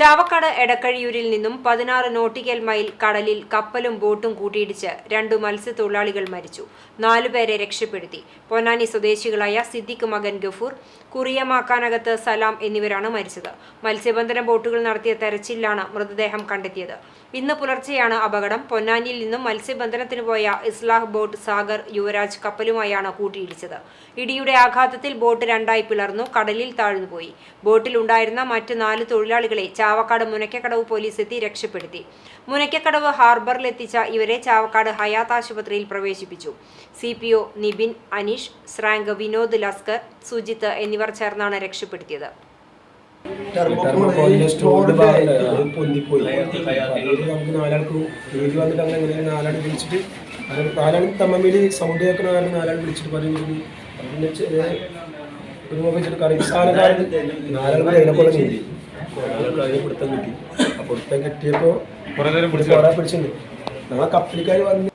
ചാവക്കാട് എടക്കഴിയൂരിൽ നിന്നും പതിനാറ് nautical mile കടലിൽ കപ്പലും ബോട്ടും കൂട്ടിയിടിച്ച് രണ്ടു മത്സ്യത്തൊഴിലാളികൾ മരിച്ചു. നാലുപേരെ രക്ഷപ്പെടുത്തി. പൊന്നാനി സ്വദേശികളായ സിദ്ദിഖ് മകൻ ഗഫൂർ കുറിയമാക്കാനകത്ത് സലാം എന്നിവരാണ് മരിച്ചത്. മത്സ്യബന്ധന ബോട്ടുകൾ നടത്തിയ തെരച്ചിലാണ് മൃതദേഹം കണ്ടെത്തിയത്. ഇന്ന് പുലർച്ചെയാണ് അപകടം. പൊന്നാനിയിൽ നിന്നും മത്സ്യബന്ധനത്തിന് പോയ ഇസ്ലാഹ് ബോട്ട് സാഗർ യുവരാജ് കപ്പലുമായാണ് കൂട്ടിയിടിച്ചത്. ഇടിയുടെ ആഘാതത്തിൽ ബോട്ട് രണ്ടായി പിളർന്നു കടലിൽ താഴ്ന്നുപോയി. ബോട്ടിലുണ്ടായിരുന്ന മറ്റ് നാല് തൊഴിലാളികളെ ചാവക്കാട് മുനക്കക്കടവ് പോലീസ് എത്തി രക്ഷപ്പെടുത്തി. മുനക്കക്കടവ് ഹാർബറിലെത്തിച്ച ഇവരെ ചാവക്കാട് ഹയാത്ത് ആശുപത്രിയിൽ പ്രവേശിപ്പിച്ചു. C P O Nibin Aneesh സ്രാങ്ക് Vinod ലസ്കർ സുജിത്ത് എന്നിവർ ചേർന്നാണ് രക്ഷപ്പെടുത്തിയത്. നമുക്ക് നാലാൾക്ക് വീട്ടിൽ വന്നിട്ട് നാലാൾ വിളിച്ചിട്ട് പറഞ്ഞിട്ട് ഒരു മുഖം കൂടെ അതിനെ പോലെ നീന്തി അതിനെ പിടുത്തം കിട്ടി. ആ പിടുത്തം കിട്ടിയപ്പോൾ കുറേ പിടിച്ചിട്ടുണ്ട്. ഞങ്ങളെ കപ്പലിക്കാർ വന്ന്